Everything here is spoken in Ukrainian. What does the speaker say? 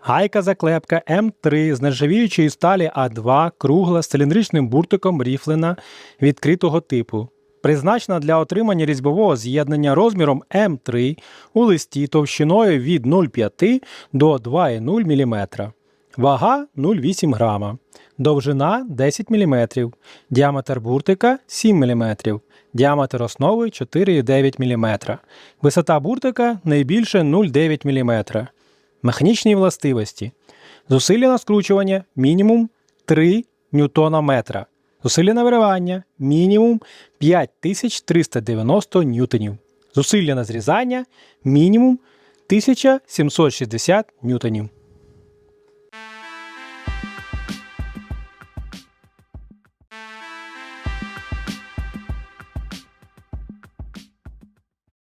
Гайка заклепка М3 з нержавіючої сталі А2 кругла з циліндричним буртиком ріфлена відкритого типу. Призначена для отримання різьбового з'єднання розміром М3 у листі товщиною від 0,5 до 2,0 мм. Вага 0,8 грама. Довжина 10 мм. Діаметр буртика 7 мм. Діаметр основи 4,9 мм. Висота буртика найбільше 0,9 мм. Механічні властивості. Зусилля на скручування мінімум 3 ньютона. Зусилля на виривання мінімум 5390 ньютонів. Зусилля на зрізання мінімум 1760 ньютонів.